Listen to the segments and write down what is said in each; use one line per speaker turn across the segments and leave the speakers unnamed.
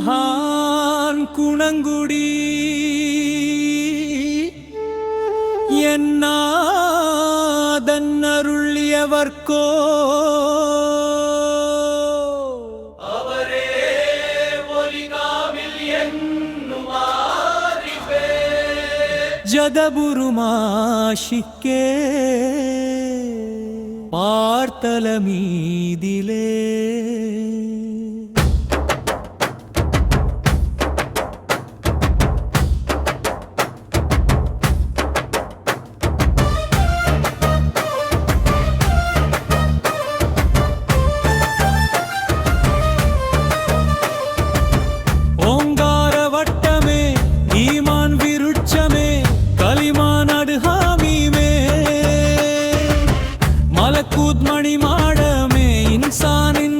மகான் குணங்குடி. என்னாதன் அருள்யவர்க்கோ. ஜதபுருமாஷிக்கே பார்த்தல கூத்மணி மாடமே இன்சானின்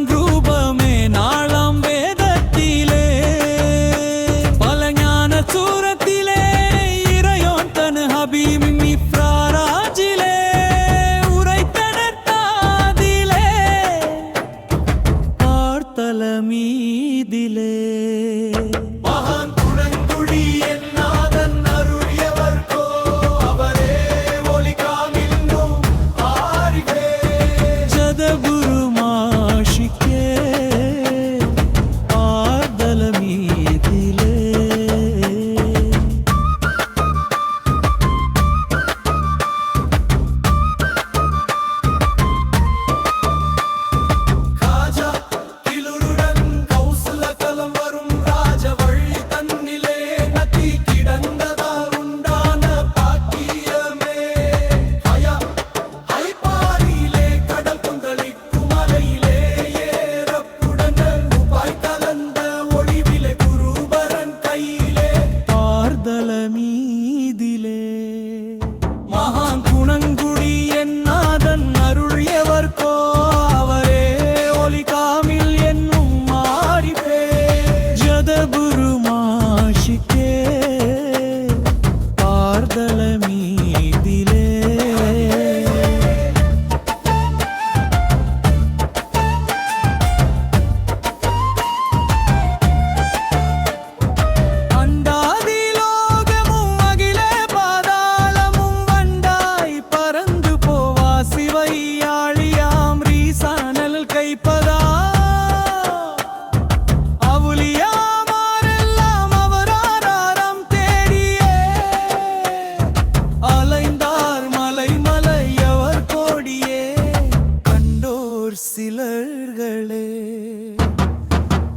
சிலர்களே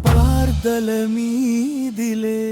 பார்த்தல மீதிலே.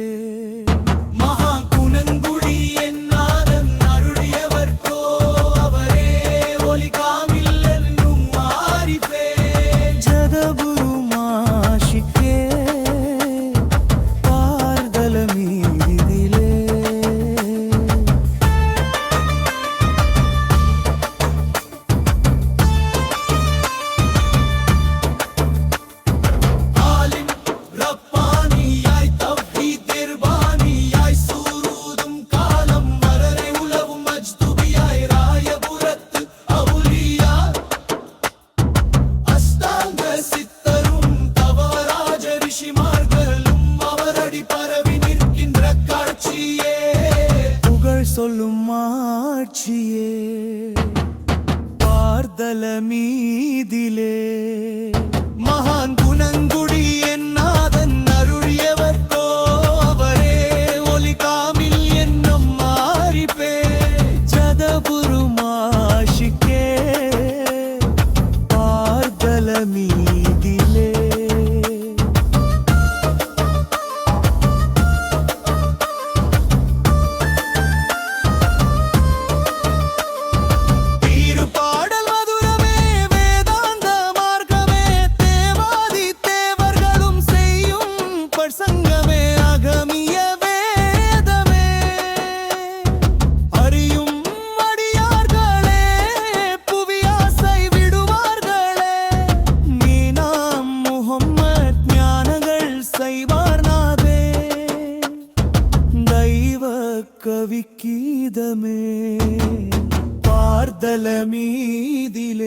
আলমী দিলে தமிழ் சங்கமே அகமிய வேதமே. அறியும் அடியார்களே புவியாசை விடுவார்களே. நீ நாம் முகம்மத் ஞானங்கள் செய்வார் நாதே. தெய்வ கவி கீதமே. மீதில